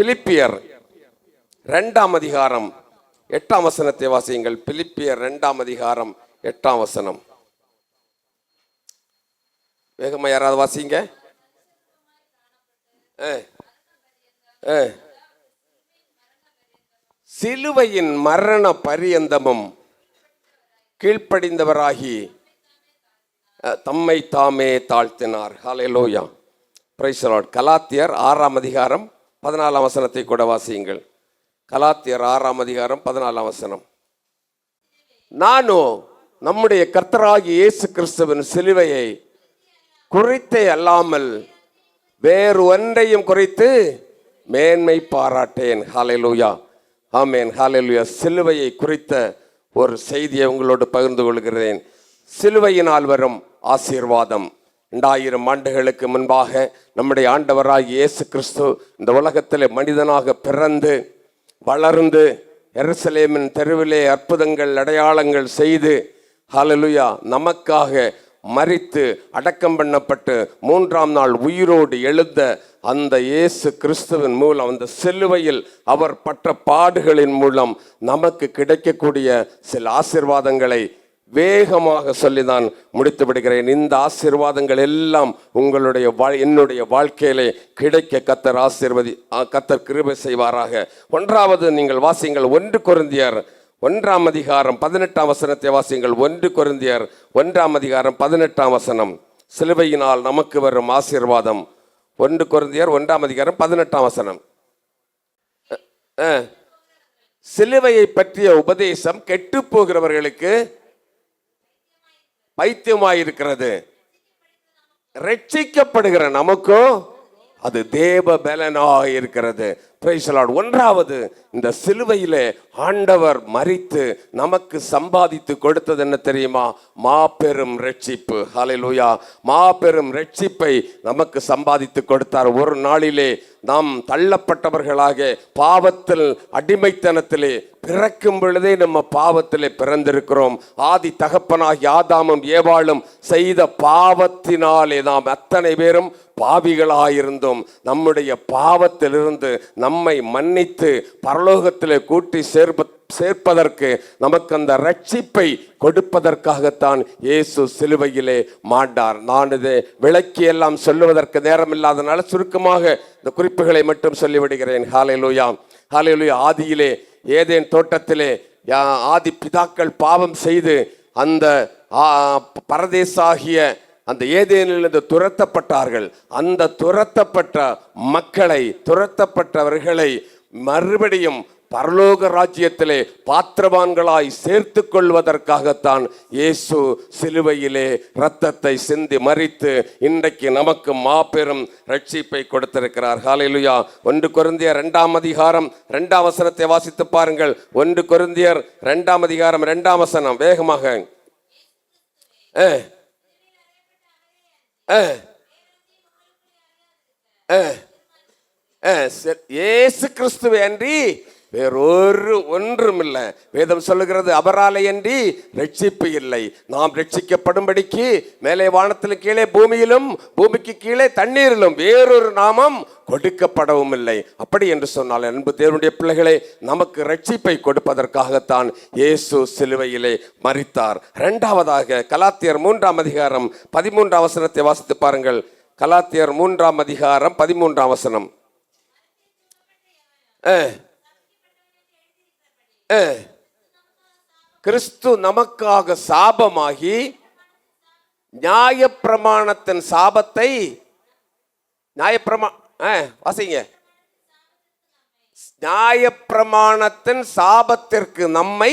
பிலிப்பியர் ரெண்டாம் அதிகாரம் எட்டாம் வசனத்தை வாசியுங்கள். பிலிப்பியர் ரெண்டாம் அதிகாரம் எட்டாம் வசனம். வேகமா யாராவது வாசிங்க? சிலுவையின் மரண பரியந்தமும் கீழ்ப்படிந்தவராகி தம்மை தாமே தாழ்த்தினார். ஹalleluya. பிரைசலாட் கலாத்தியர் ஆறாம் அதிகாரம் பதினாலாம் வசனத்தை கூட வாசியுங்கள். கலாத்தியர் ஆறாம் அதிகாரம் பதினாலாம் வசனம். நானோ நம்முடைய கர்த்தராகி இயேசு கிறிஸ்துவின் சிலுவையை குறித்தே அல்லாமல் வேறு ஒன்றையும் குறித்து மேன்மை பாராட்டேன். ஹாலைலூயா ஆமேன். ஹாலைலூயா சிலுவையை குறித்த ஒரு செய்தியை உங்களோடு பகிர்ந்து கொள்கிறேன். சிலுவையினால் வரும் ஆசீர்வாதம். ரெண்டாயிரம் ஆண்டுகளுக்கு முன்பாக நம்முடைய ஆண்டவராக இயேசு கிறிஸ்து இந்த உலகத்தில் மனிதனாக பிறந்து வளர்ந்து எருசலேமின் தெருவிலே அற்புதங்கள் அடையாளங்கள் செய்து ஹலலுயா நமக்காக மறித்து அடக்கம் பண்ணப்பட்டு மூன்றாம் நாள் உயிரோடு எழுந்த அந்த இயேசு கிறிஸ்துவின் மூலம் அந்த சிலுவையில் அவர் பட்ட பாடுகளின் மூலம் நமக்கு கிடைக்கக்கூடிய சில ஆசிர்வாதங்களை வேகமாக சொல்லி நான் முடித்து விடுகிறேன். இந்த ஆசீர்வாதங்கள் எல்லாம் உங்களுடைய வா என்னுடைய வாழ்க்கையிலே கிடைக்க கத்தர் ஆசீர்வதி கத்தர் கிருபை செய்வாராக. ஒன்றாவது நீங்கள் வாசியுங்கள் ஒன்று கொருந்தியர் ஒன்றாம் அதிகாரம் பதினெட்டாம் வசனத்தை வாசியுங்கள் ஒன்று கொருந்தியர் ஒன்றாம் அதிகாரம் பதினெட்டாம் வசனம். சிலுவையினால் நமக்கு வரும் ஆசீர்வாதம். ஒன்று கொருந்தியர் ஒன்றாம் அதிகாரம் பதினெட்டாம் வசனம். சிலுவையை பற்றிய உபதேசம் கெட்டு போகிறவர்களுக்கு பைத்தியமாயிருக்கிறது. ரட்சிக்கப்படுகிற நமக்கும் அது தேவ பலனாக இருக்கிறது பிரைசலாட் ஒன்றாவது இந்த சிலுவையிலே ஆண்டவர் மறித்து நமக்கு சம்பாதித்து கொடுத்தது என்ன தெரியுமா? மாபெரும் ரட்சிப்பு. ஹலெலுயா மாபெரும் ரட்சிப்பை நமக்கு சம்பாதித்து கொடுத்தார். ஒரு நாளிலே நாம் தள்ளப்பட்டவர்களாக பாவத்தில் அடிமைத்தனத்திலே பிறக்கும் பொழுதே நம்ம பாவத்தில் பிறந்திருக்கிறோம். ஆதி தகப்பனாகி ஆதாமும் ஏவாளும் செய்த பாவத்தினாலே நாம் அத்தனை பேரும் பாவிகளாயிருந்தோம். நம்முடைய பாவத்திலிருந்து நம்மை மன்னித்து பரலோகத்தில் கூட்டி சேர்ப்ப சேர்ப்பதற்கு நமக்கு அந்த ரட்சிப்பை கொடுப்பதற்காகத்தான் இயேசு சிலுவையிலே மாண்டார். நான் இதை விளக்கி எல்லாம் சொல்லுவதற்கு நேரம் இல்லாதனால சுருக்கமாக இந்த குறிப்புகளை மட்டும் சொல்லிவிடுகிறேன். ஹாலேலூயா ஹாலேலூயா ஆதியிலே ஏதேன் தோட்டத்திலே யா- ஆதி பிதாக்கள் பாவம் செய்து அந்த பரதேசாகிய அந்த ஏதேனிலிருந்து துரத்தப்பட்டார்கள். அந்த துரத்தப்பட்ட மக்களை துரத்தப்பட்டவர்களை மறுபடியும் பரலோக ராஜ்யத்திலே பாத்திரவான்களாய் சேர்த்து கொள்வதற்காகத்தான் இயேசு சிலுவையிலே இரத்தத்தை சிந்தி மறித்து இன்றைக்கு நமக்கு மாபெரும் ரட்சிப்பை கொடுத்திருக்கிறார். ஹalleluya. ஒன்று குருந்தியர் ரெண்டாம் அதிகாரம் ரெண்டாம் வசனத்தை வாசித்து பாருங்கள். ஒன்று குருந்தியர் ரெண்டாம் அதிகாரம் ரெண்டாம் வசனம். வேகமாக. ஏ. ஏ. ஏ. இயேசு அன்றி வேறொரு ஒன்றும் இல்லை வேதம் சொல்லுகிறது அவராலே அன்றி ரட்சிப்பு இல்லை. நாம் ரட்சிக்கப்படும்படிக்கு மேலே வானத்தில் கீழே பூமியிலும் பூமிக்கு கீழே தண்ணீரிலும் வேறொரு நாமம் கொடுக்கப்படவும் இல்லை அப்படி என்று சொன்னால் அன்பு தேவனுடைய பிள்ளைகளே நமக்கு ரட்சிப்பை கொடுப்பதற்காகத்தான் இயேசு சிலுவையிலே மறித்தார் இரண்டாவதாக கலாத்தியர் மூன்றாம் அதிகாரம் பதிமூன்றாம் வசனத்தை வாசித்து பாருங்கள். கலாத்தியர் மூன்றாம் அதிகாரம் பதிமூன்றாம் வசனம். ஆ கிறிஸ்து நமக்காக சாபமாகி நியாயப்பிரமாணத்தின் சாபத்தை நியாயப்பிரமா ஆ, வாசிங்க. நியாயப்பிரமாணத்தின் சாபத்திற்கு நம்மை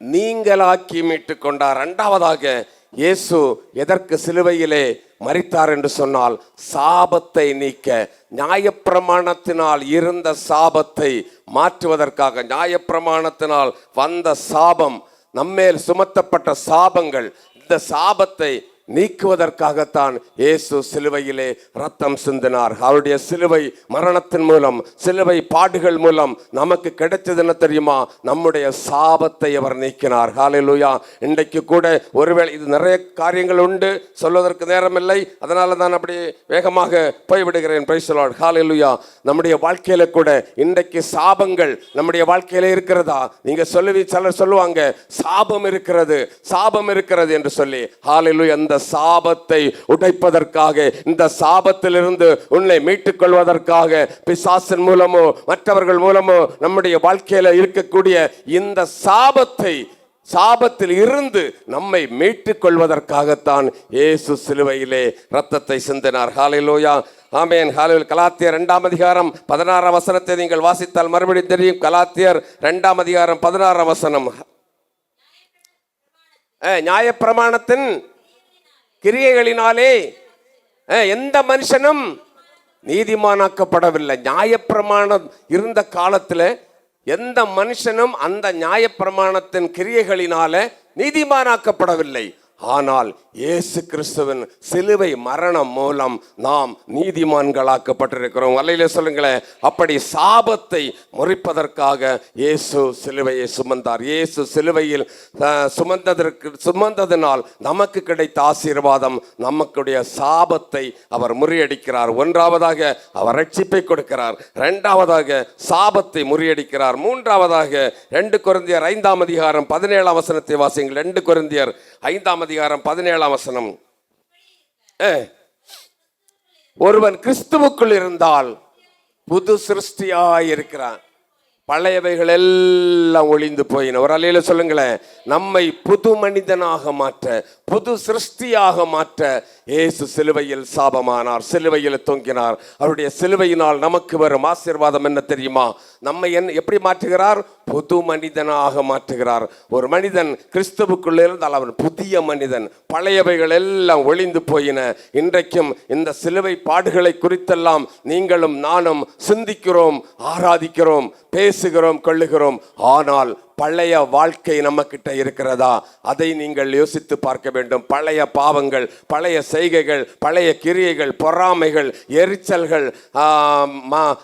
நீங்களாக்கி மீட்டு கொண்டார். இரண்டாவதாக இயேசு எதற்கு சிலுவையிலே மறித்தார் என்று சொன்னால் சாபத்தை நீக்க நியாயப்பிரமாணத்தினால் இருந்த சாபத்தை மாற்றுவதற்காக. நியாயப்பிரமாணத்தினால் வந்த சாபம் நம்மேல் சுமத்தப்பட்ட சாபங்கள் இந்த சாபத்தை நீக்குவதற்காகத்தான் இயேசு சிலுவையிலே ரத்தம் சிந்தினார். அவருடைய சிலுவை மரணத்தின் மூலம் சிலுவை பாடுகள் மூலம் நமக்கு கிடைச்சது என்ன தெரியுமா? நம்முடைய சாபத்தை அவர் நீக்கினார். ஹாலிலூயா இன்றைக்கு கூட ஒருவேளை இது நிறைய காரியங்கள் உண்டு. சொல்வதற்கு நேரமில்லை. அதனால தான் அப்படி வேகமாக போய்விடுகிறேன். பிரைசலாட் ஹalleluya நம்முடைய வாழ்க்கையில கூட இன்றைக்கு சாபங்கள் நம்முடைய வாழ்க்கையில இருக்கிறதா? நீங்க சொல்லுவி சிலர் சொல்லுவாங்க சாபம் இருக்கிறது சாபம் இருக்கிறது என்று சொல்லி. ஹalleluya அந்த சாபத்தை உடைப்பதற்காக இந்த சாபத்திலிருந்து உன்னை மீட்டுக் கொள்வதற்காக பிசாசின் மூலமோ மற்றவர்கள் மூலமோ நம்முடைய வாழ்க்கையில இருக்கக்கூடிய இந்த சாபத்தை சாபத்தில் இருந்து நம்மை மீட்டுக் கொள்வதற்காகத்தான் இயேசு சிலுவையிலே ரத்தத்தை சிந்தினார். ஹாலிலோயா ஆமேன். ஹாலில் கலாத்தியர் ரெண்டாம் அதிகாரம் பதினாறாம் வசனத்தை நீங்கள் வாசித்தால் மறுபடியும் தெரியும். கலாத்தியர் இரண்டாம் அதிகாரம் பதினாறாம் வசனம். அஹ், நியாயப்பிரமாணத்தின் கிரியைகளினாலே எந்த மனுஷனும் நீதிமானாக்கப்படவில்லை. நியாயப்பிரமாணம் இருந்த காலத்தில் எந்த மனுஷனும் அந்த நியாயப்பிரமாணத்தின் கிரியைகளினால நீதிமானாக்கப்படவில்லை. ஆனால் இயேசு கிறிஸ்துவின் சிலுவை மரணம் மூலம் நாம் நீதிமான்களாக்கப்பட்டிருக்கிறோம். வல்லையில சொல்லுங்களேன் அப்படி சாபத்தை முறிப்பதற்காக இயேசு சிலுவையை சுமந்தார். இயேசு சிலுவையில் சுமந்ததற்கு சுமந்ததினால் நமக்கு கிடைத்த ஆசீர்வாதம் நமக்குடைய சாபத்தை அவர் முறியடிக்கிறார். ஒன்றாவதாக அவர் ரட்சிப்பை கொடுக்கிறார். இரண்டாவதாக சாபத்தை முறியடிக்கிறார். மூன்றாவதாக ரெண்டு குருந்தியர் ஐந்தாம் அதிகாரம் பதினேழாம் வசனத்தை வாசிங்கள் ரெண்டு குருந்தியர் ஐந்தாம் அதிகாரம் பதினேழாம் வசனம். ஒருவன் கிறிஸ்துவுக்குள் இருந்தால் புது சிருஷ்டியாய் இருக்கிறான். பழையவைகள் எல்லாம் ஒளிந்து போயின. ஒரு அலையில சொல்லுங்களேன். நம்மை புது மனிதனாக மாற்ற புது சிருஷ்டியாக மாற்ற இயேசு சிலுவையில் சாபமானார் சிலுவையில் தொங்கினார். அவருடைய சிலுவையினால் நமக்கு வரும் ஆசீர்வாதம் என்ன தெரியுமா? நம்மை என் எப்படி மாற்றுகிறார்? புது மனிதனாக மாற்றுகிறார். ஒரு மனிதன் கிறிஸ்துவுக்குள்ளே இருந்தால் அவன் புதிய மனிதன். பழையவைகள் எல்லாம் ஒளிந்து போயின. இன்றைக்கும் இந்த சிலுவை பாடுகளை குறித்தெல்லாம் நீங்களும் நானும் சிந்திக்கிறோம் ஆராதிக்கிறோம் பேசுகிறோம் கொள்ளுகிறோம். ஆனால் பழைய வாழ்க்கை நம்ம கிட்ட இருக்கிறதா? அதை நீங்கள் யோசித்து பார்க்க வேண்டும். பழைய பாவங்கள் பழைய செய்கைகள் பழைய கிரியைகள் பொறாமைகள் எரிச்சல்கள் ம-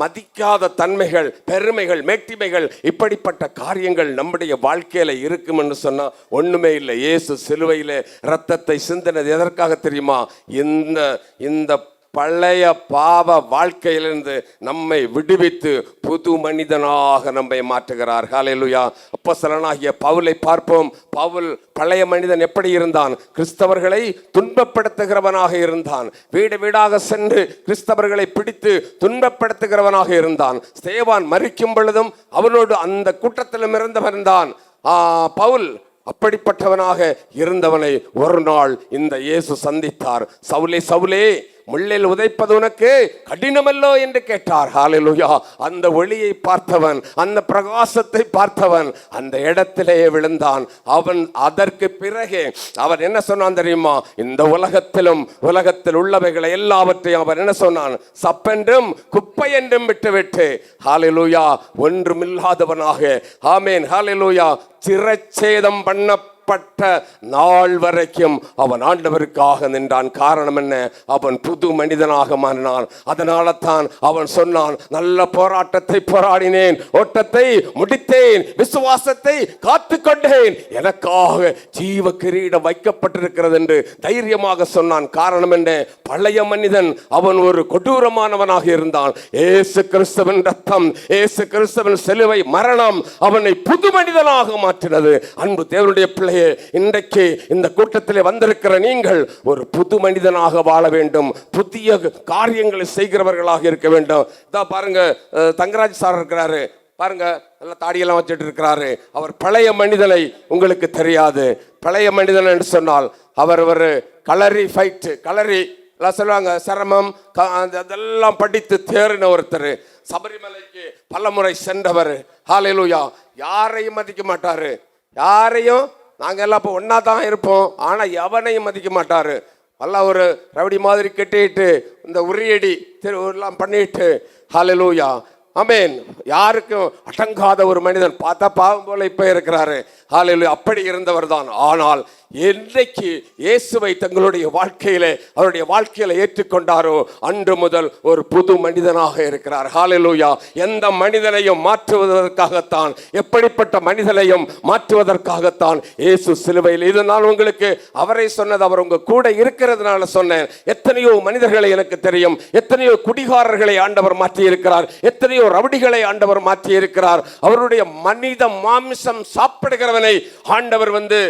மதிக்காத தன்மைகள் பெருமைகள் மேட்டிமைகள் இப்படிப்பட்ட காரியங்கள் நம்முடைய வாழ்க்கையில இருக்கும் என்று சொன்னா ஒண்ணுமே இல்லை. இயேசு சிலுவையிலே ரத்தத்தை சிந்தினது எதற்காக தெரியுமா? இந்த இந்த பழைய பாவ வாழ்க்கையிலிருந்து நம்மை விடுவித்து புது மனிதனாக நம்மை மாற்றுகிறார். ஹாலேலுயா அப்பசலனாகிய பவுலை பார்ப்போம். பவுல் பழைய மனிதன் எப்படி இருந்தான்? கிறிஸ்தவர்களை துன்பப்படுத்துகிறவனாக இருந்தான். வீடு வீடாக சென்று கிறிஸ்தவர்களை பிடித்து துன்பப்படுத்துகிறவனாக இருந்தான். சேவான் மறிக்கும் பொழுதும் அவனோடு அந்த கூட்டத்திலும் இருந்தவன் தான் ஆ, பவுல் அப்படிப்பட்டவனாக இருந்தவனை ஒரு நாள் இந்த இயேசு சந்தித்தார். சவுலே சவுலே முள்ளில் உதைப்பது உனக்கு கடினமல்லோ என்று கேட்டார். ஹalleluya அந்த ஒளியை பார்த்தவன் அந்த பிரகாசத்தை பார்த்தவன் அந்த இடத்திலேயே விழுந்தான். அவன் அதற்கு பிறகு அவன் என்ன சொன்னான் தெரியுமா? இந்த உலகத்திலும் உலகத்தில் உள்ளவைகளை எல்லாவற்றையும் அவன் என்ன சொன்னான்? சப்பென்றும் குப்பை என்றும் விட்டுவிட்டு. ஹalleluya ஒன்றுமில்லாதவனாக. ஆமேன் ஹalleluya சிரச்சேதம் புறப்பட்ட நாள் வரைக்கும் அவன் ஆண்டவருக்காக நின்றான். காரணம் என்ன? அவன் புது மனிதனாக மாறினான். அதனால தான் அவன் சொன்னான் நல்ல போராட்டத்தை போராடினேன். ஓட்டத்தை முடித்தேன். விசுவாசத்தை காத்து கொண்டேன் எனக்காக ஜீவ கிரீடம் வைக்கப்பட்டிருக்கிறது என்று தைரியமாக சொன்னான். காரணம் என்ன? பழைய மனிதன் அவன் ஒரு கொடூரமானவனாக இருந்தான். ஏசு கிறிஸ்தவன் ரத்தம் ஏசு கிறிஸ்தவன் சிலுவை மரணம் அவனை புது மனிதனாக மாற்றினது. அன்பு தேவனுடைய பிள்ளை பிள்ளையே இன்றைக்கு இந்த கூட்டத்திலே வந்திருக்கிற நீங்கள் ஒரு புது மனிதனாக வாழ வேண்டும். புதிய காரியங்களை செய்கிறவர்களாக இருக்க வேண்டும். இதா பாருங்க தங்கராஜ் சார் இருக்கிறாரு. பாருங்க நல்லா தாடியெல்லாம் வச்சுட்டு இருக்கிறாரு. அவர் பழைய மனிதனை உங்களுக்கு தெரியாது. பழைய மனிதன் என்று சொன்னால் அவர் ஒரு கலரி ஃபைட்டு கலரி எல்லாம் சொல்லுவாங்க சிரமம் அந்த- அதெல்லாம் படித்து தேறின ஒருத்தர். சபரிமலைக்கு பலமுறை சென்றவர். ஹாலையிலூயா யாரையும் மதிக்க மாட்டாரு. யாரையும் நாங்கள் எல்லாம் இப்போ ஒன்றா தான் இருப்போம். ஆனால் எவனையும் மதிக்க மாட்டார். எல்லாம் ஒரு ரவுடி மாதிரி கெட்டிட்டு இந்த உரியடி திரு பண்ணிட்டு ஹலலூயா ஆமென் யாருக்கும் அடங்காத ஒரு மனிதன் பார்த்தா பாவம் போல இப்போ இருக்கிறாரு. ஹாலையில் அப்படி இருந்தவர் தான். ஆனால் என்றைக்கு இயேசுவை தங்களுடைய வாழ்க்கையில அவருடைய வாழ்க்கையில ஏற்றுக்கொண்டாரோ அன்று முதல் ஒரு புது மனிதனாக இருக்கிறார். ஹாலலூயா எந்த மனிதனையும் மாற்றுவதற்காகத்தான் எப்படிப்பட்ட மனிதனையும் மாற்றுவதற்காகத்தான் இயேசு சிலுவையில் இது நான் உங்களுக்கு அவரை சொன்னது அவர் உங்க கூட இருக்கிறதுனால சொன்னேன். எத்தனையோ மனிதர்களை எனக்கு தெரியும் எத்தனையோ குடிகாரர்களை ஆண்டவர் மாற்றி இருக்கிறார் எத்தனையோ ரவுடிகளை ஆண்டவர் மாற்றி இருக்கிறார் அவருடைய மனித மாமிசம் சாப்பிடுகிறவனை ஆண்டவர் வந்து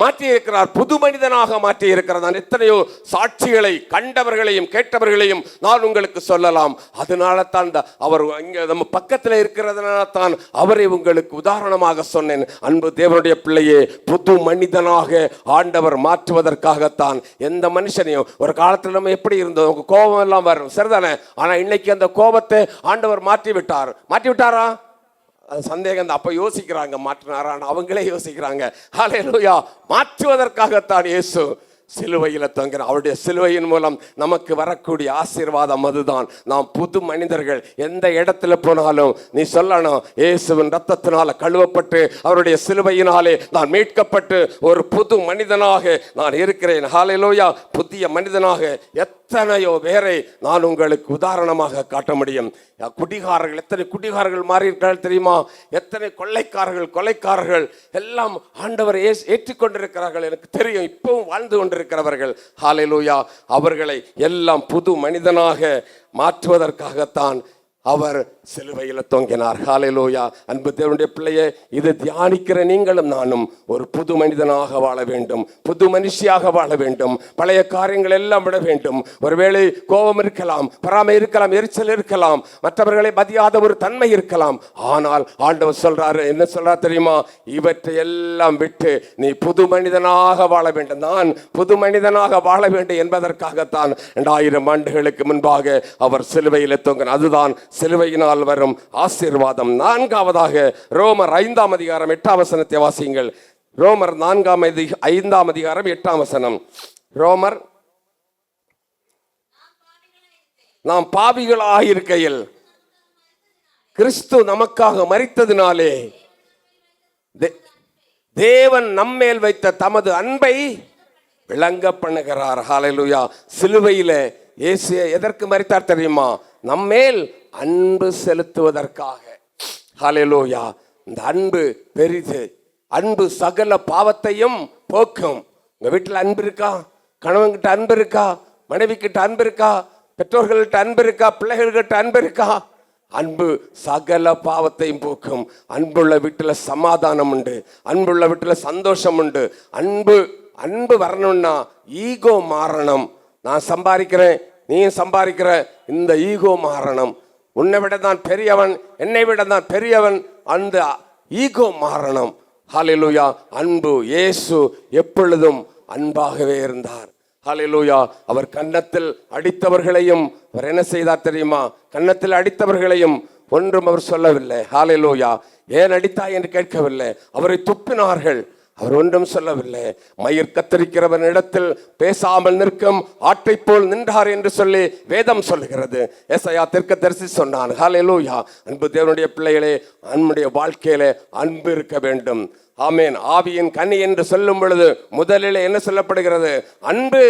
மாற்றி இருக்கிறார் புது மனிதனாக மாற்றி இருக்கிறார் நான் எத்தனையோ சாட்சிகளை கண்டவர்களையும் கேட்டவர்களையும் நான் உங்களுக்கு சொல்லலாம். அதனால தான் அவர் இங்கே நம்ம பக்கத்தில் இருக்கிறதுனால தான் அவரை உங்களுக்கு உதாரணமாக சொன்னேன். அன்பு தேவனுடைய பிள்ளையே புது மனிதனாக ஆண்டவர் மாற்றுவதற்காகத்தான் எந்த மனுஷனையும் ஒரு காலத்தில் நம்ம எப்படி இருந்தோம்? கோபம் எல்லாம் வரும். சரிதானே? ஆனால் இன்னைக்கு அந்த கோபத்தை ஆண்டவர் மாற்றி விட்டார் மாற்றி விட்டாரா சந்தேகம். தான் அப்போ யோசிக்கிறாங்க மாற்றினாரான்னு அவங்களே யோசிக்கிறாங்க. ஹalleluya. மாற்றுவதற்காகத்தான் இயேசு சிலுவையில் தொங்கினார் அவருடைய சிலுவையின் மூலம் நமக்கு வரக்கூடிய ஆசீர்வாதம் அதுதான். நாம் புது மனிதர்கள் எந்த இடத்துல போனாலும் நீ சொல்லணும் இயேசுவின் ரத்தத்தினால கழுவப்பட்டு அவருடைய சிலுவையினாலே நான் மீட்கப்பட்டு ஒரு புது மனிதனாக நான் இருக்கிறேன். ஹalleluya புதிய மனிதனாக எத்தனையோ பேரை நான் உங்களுக்கு உதாரணமாக காட்ட முடியும். குடிகாரர்கள் எத்தனை குடிகாரர்கள் மாறியிருக்கிறார்கள் தெரியுமா? எத்தனை கொள்ளைக்காரர்கள் கொலைக்காரர்கள் எல்லாம் ஆண்டவர் ஏற்றுக்கொண்டிருக்கிறார்கள் எனக்கு தெரியும். இப்பவும் வாழ்ந்து கொண்டு கொண்டிருக்கிறவர்கள். ஹாலிலூயா அவர்களை எல்லாம் புது மனிதனாக மாற்றுவதற்காகத்தான் அவர் சிலுவையில் தொங்கினார். ஹalleluya. அன்பு தேவனுடைய பிள்ளையே இது தியானிக்கிற நீங்களும் நானும் ஒரு புது மனிதனாக வாழ வேண்டும். புது மனுஷியாக வாழ வேண்டும். பழைய காரியங்கள் எல்லாம் விட வேண்டும். ஒருவேளை கோபம் இருக்கலாம் பொறாமை இருக்கலாம் எரிச்சல் இருக்கலாம் மற்றவர்களை மதியாத ஒரு தன்மை இருக்கலாம். ஆனால் ஆண்டவர் சொல்றாரு என்ன சொல்றாரு தெரியுமா? இவற்றை எல்லாம் விட்டு நீ புது மனிதனாக வாழ வேண்டும். நான் புது மனிதனாக வாழ வேண்டும் என்பதற்காகத்தான் இரண்டாயிரம் ஆண்டுகளுக்கு முன்பாக அவர் சிலுவையில் தொங்கினார். அதுதான் சிலுவையினால் வரும் ஆசீர்வாதம். நான்காவதாக ரோமர் ஐந்தாம் அதிகாரம் எட்டாம் வசனத்தை வாசியுங்கள். ரோமர் நான்காம் ஐந்தாம் அதிகாரம் எட்டாம் வசனம். ரோமர் நாம் பாவிகளாக இருக்கையில் கிறிஸ்து நமக்காக மறித்ததினாலே தேவன் நம்மேல் வைத்த தமது அன்பை விளங்க பண்ணுகிறார். ஹாலலுயா சிலுவையில இயேசு எதற்கு மறித்தார் தெரியுமா? நம்மேல் அன்பு செலுத்துவதற்காக. ஹalleluya இந்த அன்பு பெரிது. அன்பு சகல பாவத்தையும் போக்கும். உங்கள் வீட்டில் அன்பு இருக்கா? கணவன்கிட்ட அன்பு இருக்கா? மனைவிக்கிட்ட அன்பு இருக்கா? பெற்றோர்கள்கிட்ட அன்பு இருக்கா? பிள்ளைகள்கிட்ட அன்பு இருக்கா? அன்பு சகல பாவத்தையும் போக்கும். அன்புள்ள வீட்டில் சமாதானம் உண்டு. அன்புள்ள வீட்டில் சந்தோஷம் உண்டு. அன்பு அன்பு வரணும்னா ஈகோ மாறணும். நான் சம்பாதிக்கிறேன் நீ சம்பாதிக்கிற இந்த ஈகோ மாறணும் உன்னை விட தான் பெரியவன் என்னை விட தான் பெரியவன் அந்த ஈகோ மாறணும் ஹalleluya. அன்பு இயேசு எப்பொழுதும் அன்பாகவே இருந்தார். ஹalleluya. அவர் கன்னத்தில் அடித்தவர்களையும் அவர் என்ன செய்தார் தெரியுமா? கன்னத்தில் அடித்தவர்களையும் ஒன்றும் அவர் சொல்லவில்லை. ஹalleluya. ஏன் அடித்தாய் என்று கேட்கவில்லை. அவரை துப்பினார்கள். அவர் ஒன்றும் சொல்லவில்லை. மயிர் கத்தரிக்கிறவன் இடத்தில் பேசாமல் நிற்கும் ஆற்றை போல் நின்றார் என்று சொல்லி வேதம் சொல்லுகிறது. ஏசாயா தெற்க தரிசி சொன்னான் ஹalleluya. அன்பு தேவனுடைய பிள்ளைகளே அன்புடைய வாழ்க்கையிலே அன்பு இருக்க வேண்டும். ஆமேன். ஆவியின் கனி என்று சொல்லும் பொழுது முதலில் என்ன சொல்லப்படுகிறது? அன்பு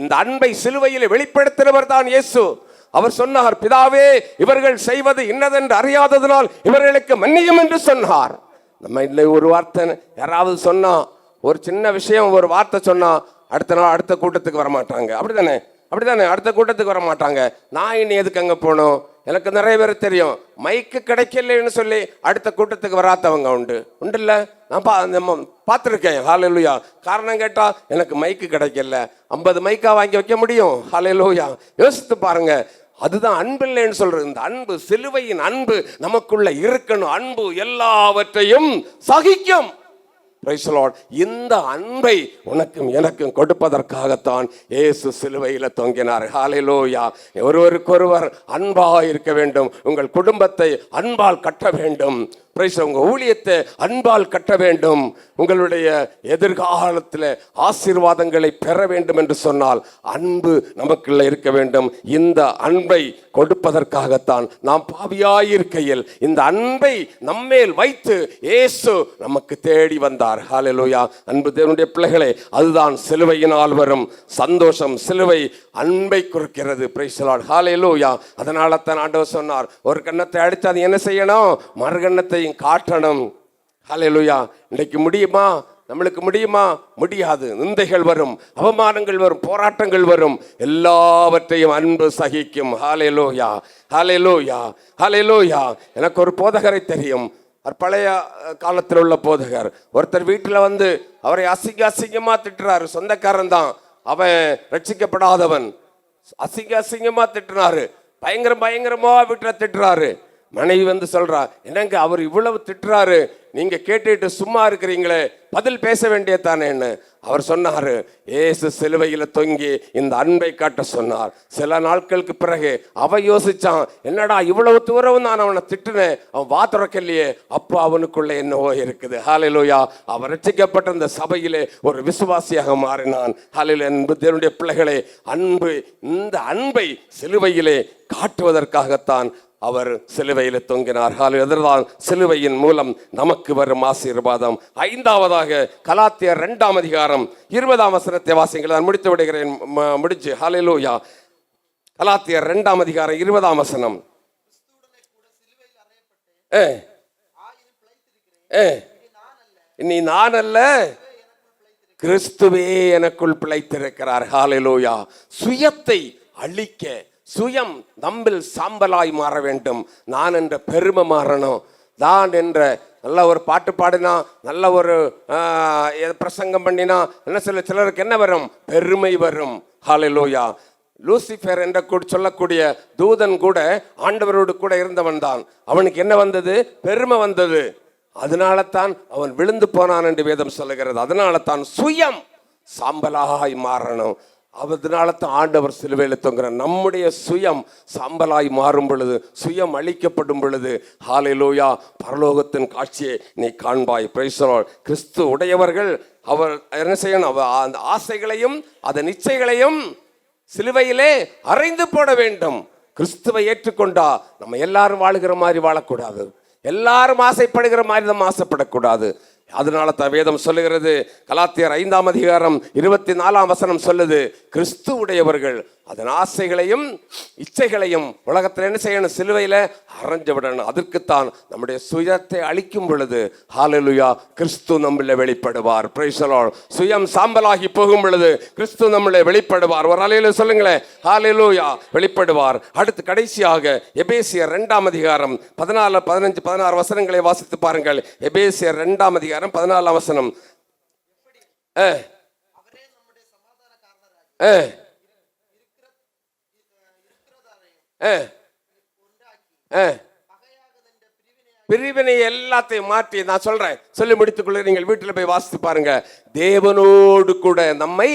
இந்த அன்பை சிலுவையில் வெளிப்படுத்தினவர் தான் இயேசு. அவர் சொன்னார் பிதாவே இவர்கள் செய்வது இன்னதென்று அறியாததனால் இவர்களுக்கு மன்னியும் என்று சொன்னார். நம்ம இல்லை ஒரு வார்த்தை யாராவது சொன்னால் ஒரு சின்ன விஷயம் ஒரு வார்த்தை சொன்னால் அடுத்த நாள் அடுத்த கூட்டத்துக்கு வர தானே அப்படிதானே? அப்படிதானே? அடுத்த கூட்டத்துக்கு வர மாட்டாங்க நான் இனி எதுக்கு அங்கே போகணும்? எனக்கு நிறைய பேர் தெரியும். மைக்கு கிடைக்கலன்னு சொல்லி அடுத்த கூட்டத்துக்கு வராதவங்க உண்டு. உண்டு இல்லை நான் பா நம்ம பார்த்துருக்கேன். ஹாலேலூயா காரணம் கேட்டால் எனக்கு மைக்கு கிடைக்கல. ஐம்பது மைக்காக வாங்கி வைக்க முடியும்? ஹாலேலூயா யோசித்து பாருங்கள் அதுதான் அன்பு இல்லைன்னு சொல்றது. இந்த அன்பு சிலுவையின் அன்பு நமக்குள்ள இருக்கணும். அன்பு எல்லாவற்றையும் சகிக்கும். இந்த அன்பை உனக்கும் எனக்கும் கொடுப்பதற்காகத்தான் இயேசு சிலுவையில் தொங்கினார். ஹாலிலோயா ஒருவருக்கொருவர் அன்பாக இருக்க வேண்டும். உங்கள் குடும்பத்தை அன்பால் கட்ட வேண்டும். பிரைஸ் உங்க ஊழியத்தை அன்பால் கட்ட வேண்டும். உங்களுடைய எதிர்காலத்தில் ஆசீர்வாதங்களை பெற வேண்டும் என்று சொன்னால் அன்பு நமக்குள்ள இருக்க வேண்டும். இந்த அன்பை கொடுப்பதற்காகத்தான் நாம் பாவியாயிருக்கையில் இந்த அன்பை நம்மேல் வைத்து இயேசு நமக்கு தேடி வந்தார். ஹாலலோயா அன்பு தேவனுடைய பிள்ளைகளே அதுதான் சிலுவையினால் வரும் சந்தோஷம். சிலுவை அன்பை குறிக்கிறது. பிரைஸ் லார்ட் அதனால தான் ஆண்டவர் சொன்னார் ஒரு கன்னத்தை அடித்து அது என்ன செய்யணும்? மறுகன்னத்தையும் காட்டணும் ஹலையலுயா இன்னைக்கு முடியுமா? நம்மளுக்கு முடியுமா? முடியாது. நிந்தைகள் வரும் அவமானங்கள் வரும் போராட்டங்கள் வரும். எல்லாவற்றையும் அன்பு சகிக்கும். ஹாலேலோயா ஹாலேலோயா ஹாலேலோயா எனக்கு ஒரு போதகரை தெரியும். அவர் பழைய காலத்தில் உள்ள போதகர். ஒருத்தர் வீட்டில் வந்து அவரை அசிங்க அசிங்கமா திட்டுறாரு. சொந்தக்காரன் தான். அவன் ரட்சிக்கப்படாதவன். அசிங்க அசிங்கமா திட்டுறாரு. பயங்கர பயங்கரமா வீட்டில் திட்டுறாரு. மனைவி வந்து சொல்றா என்னங்க அவர் இவ்வளவு திட்டுறாரு. நீங்க கேட்டுட்டு சும்மா இருக்கிறீங்களே பதில் பேச வேண்டியதானேன்னு அவர் சொன்னாரு ஏசு சிலுவையில தொங்கி இந்த அன்பை காட்ட சொன்னார். சில நாட்களுக்கு பிறகு அவ யோசிச்சான் என்னடா இவ்வளவு தூரம் நான் அவனை திட்டுனேன். அவன் வா திறக்கலையே அப்போ அவனுக்குள்ள என்னவோ இருக்குது. ஹாலிலோயா அவர் ரட்சிக்கப்பட்ட இந்த சபையிலே ஒரு விசுவாசியாக மாறினான். ஹாலில் அன்பு தேவனுடைய பிள்ளைகளே அன்பு இந்த அன்பை சிலுவையிலே காட்டுவதற்காகத்தான் அவர் சிலுவையில் தொங்கினார். எதிர்தான் சிலுவையின் மூலம் நமக்கு வரும் ஆசீர்வாதம். ஐந்தாவதாக கலாத்தியர் ரெண்டாம் அதிகாரம் இருபதாம் வசனத்தை வாசிங்கள். நான் முடித்து விடுகிறேன். முடிச்சு ஹாலிலூயா கலாத்தியர் ரெண்டாம் அதிகாரம் இருபதாம் வசனம். ஏ. ஏ. இனி நான் அல்ல. கிறிஸ்துவே எனக்குள் பிழைத்திருக்கிறார். ஹாலிலூயா சுயத்தை அழிக்க சுயம் நம்பில் சாம்பலாய் மாற வேண்டும். நான் என்ற பெருமை மாறணும். தான் என்ற நல்ல ஒரு பாட்டு பாடினா நல்ல ஒரு பிரசங்கம் பண்ணினா என்ன சில சிலருக்கு என்ன வரும்? பெருமை வரும். ஹாலிலோயா லூசிஃபர் என்ற கூட சொல்லக்கூடிய தூதன் கூட ஆண்டவரோடு கூட இருந்தவன் தான். அவனுக்கு என்ன வந்தது? பெருமை வந்தது. அதனால தான் அவன் விழுந்து போனான் என்று வேதம் சொல்லுகிறது. அதனால தான் சுயம் சாம்பலாய் மாறணும். அதனால தான் ஆண்டவர் சிலுவையில் தொங்குற நம்முடைய சுயம் சாம்பலாய் மாறும் பொழுது சுயம் அழிக்கப்படும் பொழுது ஹாலேலூயா பரலோகத்தின் காட்சியை நீ காண்பாய். பிரைசலோல் கிறிஸ்து உடையவர்கள் அவர் என்ன செய்யணும்? அவ- அந்த ஆசைகளையும் அதன் இச்சைகளையும் சிலுவையிலே அறைந்து போட வேண்டும். கிறிஸ்துவை ஏற்றுக்கொண்டா நம்ம எல்லாரும் வாழுகிற மாதிரி வாழக்கூடாது. எல்லாரும் ஆசைப்படுகிற மாதிரி நம்ம ஆசைப்படக்கூடாது. அதனால தான் வேதம் சொல்லுகிறது. கலாத்தியர் ஐந்தாம் அதிகாரம் இருபத்தி நாலாம் வசனம் சொல்லுது கிறிஸ்துவுடையவர்கள் அதன் ஆசைகளையும் இச்சைகளையும் உலகத்தில் என்ன செய்யணும்? சிலுவையில் அரைஞ்சு விடணும். அதற்குத்தான் நம்முடைய சுயத்தை அழிக்கும் பொழுது ஹாலலுயா கிறிஸ்து நம்மள வெளிப்படுவார். பிரைசலால் சுயம் சாம்பலாகி போகும் பொழுது கிறிஸ்து நம்மளை வெளிப்படுவார். ஒரு அலையில சொல்லுங்களேன். ஹாலலுயா வெளிப்படுவார். அடுத்து கடைசியாக எபேசியர் ரெண்டாம் அதிகாரம் பதினாலு பதினஞ்சு பதினாறு வசனங்களை வாசித்து பாருங்கள். எபேசியர் ரெண்டாம் அதிகாரம் பதினாலாம் வசனம். ஏ. ஏ ஏ ஏ பிரிவினை எல்லாத்தையும் மாற்றி நான் சொல்றேன். சொல்லி முடித்துக்கொள்ள நீங்கள் வீட்டில் போய் வாசித்து பாருங்க. தேவனோடு கூட நம்மை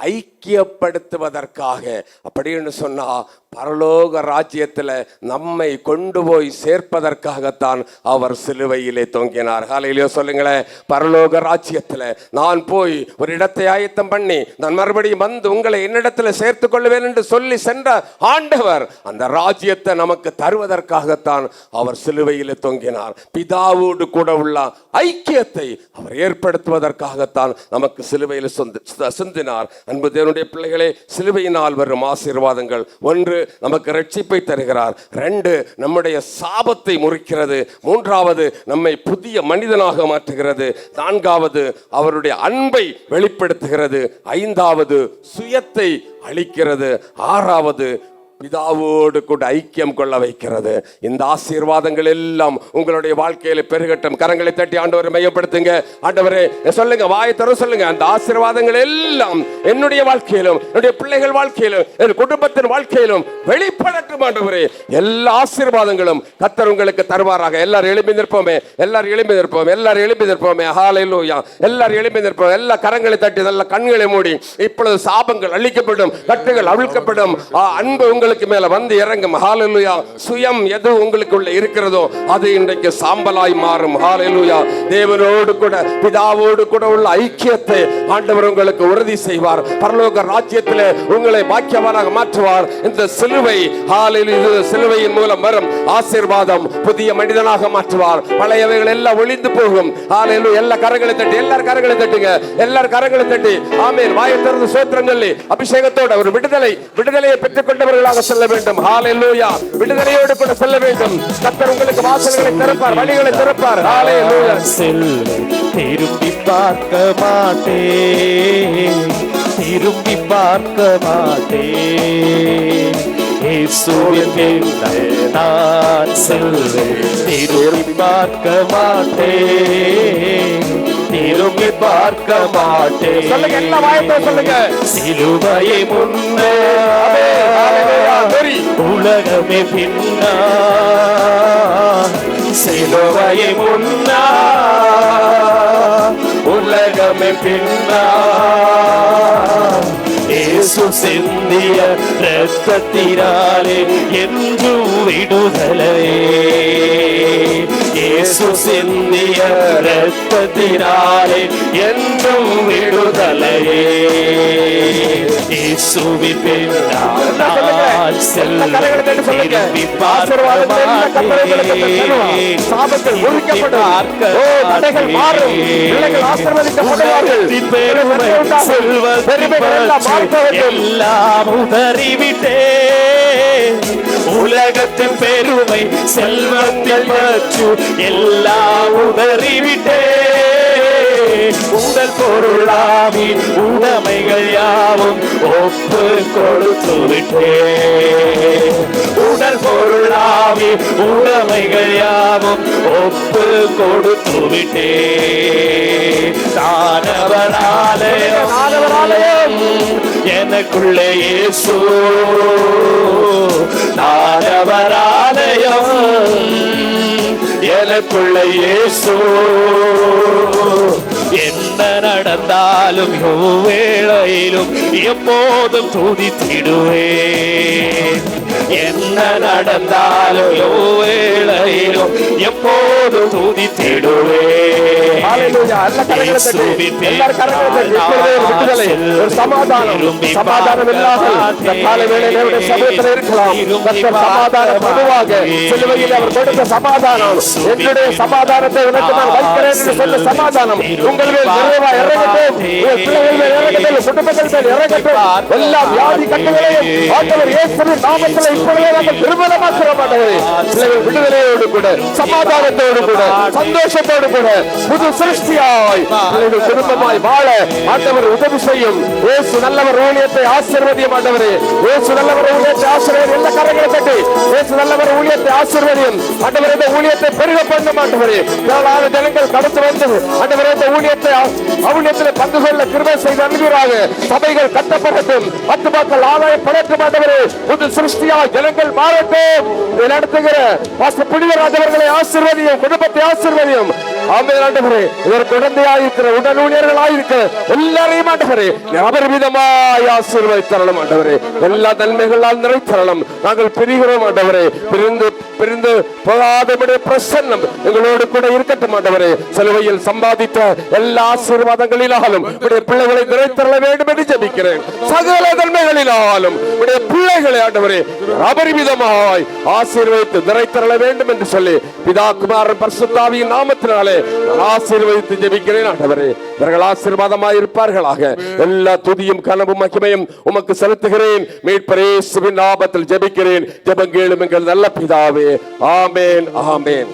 ஐக்கியப்படுத்துவதற்காக. அப்படின்னு சொன்னா பரலோக ராஜ்யத்தில் நம்மை கொண்டு போய் சேர்ப்பதற்காகத்தான் அவர் சிலுவையிலே தொங்கினார். காலையிலேயோ சொல்லுங்களேன். பரலோக ராஜ்யத்தில் நான் போய் ஒரு இடத்தை ஆயத்தம் பண்ணி நான் மறுபடியும் வந்து உங்களை என்னிடத்தில் சேர்த்து கொள்வேன் என்று சொல்லி சென்ற ஆண்டவர் அந்த ராஜ்யத்தை நமக்கு தருவதற்காகத்தான் அவர் சிலுவையிலே தொங்கினார். பிதாவோடு கூட உள்ள ஐக்கியத்தை அவர் ஏற்படுத்துவதற்காகத்தான் நமக்கு சிலுவையில் சொந்து- சிந்தினார். அன்பு தேவனுடைய பிள்ளைகளே சிலுவையினால் வரும் ஆசீர்வாதங்கள். ஒன்று நமக்கு ரட்சிப்பை தருகிறார். ரெண்டு நம்முடைய சாபத்தை முறிக்கிறது. மூன்றாவது நம்மை புதிய மனிதனாக மாற்றுகிறது. நான்காவது அவருடைய அன்பை வெளிப்படுத்துகிறது. ஐந்தாவது சுயத்தை அளிக்கிறது ஆறாவது பிதாவோடு கூட ஐக்கியம் கொள்ள வைக்கிறது. இந்த ஆசீர்வாதங்கள் எல்லாம் உங்களுடைய வாழ்க்கையில பெருகட்டும். கரங்களை தட்டி ஆண்டவரை மையப்படுத்துங்க. ஆண்டவரே சொல்லுங்க வாயை சொல்லுங்க. அந்த ஆசீர்வாதங்கள் எல்லாம் என்னுடைய வாழ்க்கையிலும் என்னுடைய பிள்ளைகள் வாழ்க்கையிலும் என் குடும்பத்தின் வாழ்க்கையிலும் வெளிப்படட்டும் ஆண்டவரே. எல்லா ஆசீர்வாதங்களும் கத்தர் உங்களுக்கு தருவாராக. எல்லாரும் எழுப்பி நிற்போமே. எல்லாரும் எழுப்பி நிற்போம். எல்லாரும் எழுப்பி நிற்போமே. ஹalleluya எல்லாரும் எழுப்பி நிற்போம். எல்லா கரங்களை தட்டி நல்ல கண்களை மூடி இப்பொழுது சாபங்கள் அழிக்கப்படும் கட்டுகள் அவிழ்க்கப்படும். அன்பு உங்களுக்கு உங்களுக்கு மேல வந்து இறங்கும். ஹாலலுயா சுயம் எது உங்களுக்குள்ள இருக்கிறதோ அது இன்றைக்கு சாம்பலாய் மாறும். ஹாலலுயா தேவனோடு கூட பிதாவோடு கூட உள்ள ஐக்கியத்தை ஆண்டவர் உங்களுக்கு உறுதி செய்வார். பரலோக ராஜ்யத்தில் உங்களை பாக்கியவானாக மாற்றுவார். இந்த சிலுவை ஹalleluya சிலுவையின் மூலம் வரும். ஆசீர்வாதம் புதிய மனிதனாக மாற்றுவார். பழையவைகள் எல்லாம் ஒளிந்து போகும். ஹalleluya எல்லா கரங்களை தட்டி எல்லார் கரங்களை தட்டுங்க. எல்லார் கரங்களை தட்டி. ஆமென். வாயை திறந்து சோத்திரம் சொல்லி அபிஷேகத்தோட ஒரு விடுதலை விடுதலையை பெற்றுக் கொண்டவர்களாக செல்ல வேண்டும். ஹalleluya. விடுதலையோடு கூட செல்ல வேண்டும். கத்தர் உங்களுக்கு வாசல்களை திறப்பார் வழிகளை திறப்பார். ஹalleluya. செல்லை திரும்பி பார்க்க மாட்டேன். திரும்பி பார்க்க மாட்டேன். நான் செல்வேன் திரும்பி பார்க்க மாட்டேன். திரும்பி பார்க்க மாட்டேன் சொல்லுங்க எல்லா வாயத்தோ சொல்லுங்க. சிலுவையை முன்னே. உலகமே பின்னா. சிலுவையை முன்னா. உலகமே பின்னா. இயேசு சிந்திய ரத்தத்தினாலே என்றும் விடுதலையே. இயேசு சிந்திய ரத்தத்தினாலே என்றும் விடுதலையே. இயேசுவின் பின்னால் நான். திரும்பி பார்க்க எல்லாம் உதறிவிட்டே உலகத்தின் பெருமை பற்று எல்லாம் உதறிவிட்டே உடல் பொருளாவி உடமைகள் யாவும் ஒப்பு கொடுத்து விட்டே உடல் பொருளாவி உடமைகள் யாவும் ஒப்பு கொடுத்து விட்டே தானவராலயம் ஆண்டவராலயம் எனக்குள்ளே இயேசு. தானவராலயம் எனக்குள்ளே இயேசு. என்ன நடந்தாலும் எவ்வேளையிலும் எப்போதும் துதித்திடுவேன். என்ன நடந்தாலும் எவ்வேளையிலும் விடுதலை ஒரு சமாதானம் சமாதானம் இல்லாமல் இந்த காலை வேளையிலே அவருடைய சமூகத்தில் இருக்கலாம். கர்த்தர் சமாதானம் பொதுவாக சிலுவையில் அவர் கொடுத்த சமாதானம் என்னுடைய சமாதானத்தை உனக்கு நான் வைக்கிறேன் என்று சொன்ன சமாதானம் உங்கள் மேல் நிறைவா இறங்கட்டும். உங்கள் பிள்ளைகள் மேல் இறங்கட்டும். குடும்பங்கள் மேல் இறங்கட்டும். எல்லா வியாதி கட்டுகளையும் ஆண்டவர் இயேசுவின் நாமத்தில் திருமணமாக்குற மாட்டவரே பிள்ளைகள் விடுதலையோடு கூட சமாதானத்தோடு கூட சந்தோஷத்தோடு கூட புது சிருஷ்டியாய் பிள்ளைகள் குடும்பமாய் வாழ ஆண்டவர் உதவி செய்யும். இயேசு நல்லவர் ஊழியத்தை ஆசீர்வதியும் ஆண்டவரே. இயேசு நல்லவர் ஊழியத்தை ஆசீர்வதி எல்லா கரங்களை தட்டி? இயேசு நல்லவர் ஊழியத்தை ஆசீர்வதியும். ஆண்டவர் இந்த ஊழியத்தை பெருக பண்ண ஆண்டவரே. திரளான ஜனங்கள் கடந்து வந்து ஆண்டவர் இந்த ஊழியத்தை ஊழியத்தில் பங்கு கொள்ள கிருபை செய்து அனுப்புகிறாக சபைகள் கட்டப்படட்டும். ஆத்துமாக்கள் ஆதாயப்படட்டும் ஆண்டவரே. புது சிருஷ்டியாய் ஜனங்கள் மாறட்டும். இதை நடத்துகிற பாஸ்டர் புனிதராஜ் அவர்களை ஆசீர்வதியும் குடும்பத்தை ஆசிர்வதியும். ஆண்டவரே. இவர் குழந்தையாயிருக்கிற உடல் ஊழியர்களாயிருக்கிற எல்லாரையும் ஆண்டவரே அபரிமிதமாய் ஆசீர்வதித்தரலாம் ஆண்டவரே. எல்லா நன்மைகளால் நிறைத்தரலாம் நாங்கள் பிரிகிறோம் ஆண்டவரே. பிரிந்து பிரிந்து போகாதபடி பிரசன்னம் எங்களோடு கூட இருக்கட்டும் ஆண்டவரே. சிலுவையில் சம்பாதித்த எல்லா ஆசீர்வாதங்களினாலும் உடைய பிள்ளைகளை நிறைத்தரல வேண்டும் என்று ஜபிக்கிறேன். சகல நன்மைகளினாலும் உடைய பிள்ளைகளை ஆண்டவரே அபரிமிதமாய் ஆசீர்வதித்து நிறைத்தரல வேண்டும் என்று சொல்லி பிதா குமாரன் பரிசுத்தாவியின் நாமத்தினாலே ஆசீர்வதித்து ஜபிக்கிறேன் ஆண்டவரே. இவர்கள் ஆசீர்வாதமாய் இருப்பார்களாக. எல்லா துதியும் கனவும் மகிமையும் உமக்கு செலுத்துகிறேன். மீட்பரேசுவின் நாமத்தில் ஜபிக்கிறேன். ஜபங்கேளும் எங்கள் நல்ல பிதாவே. ஆமேன் ஆமேன்.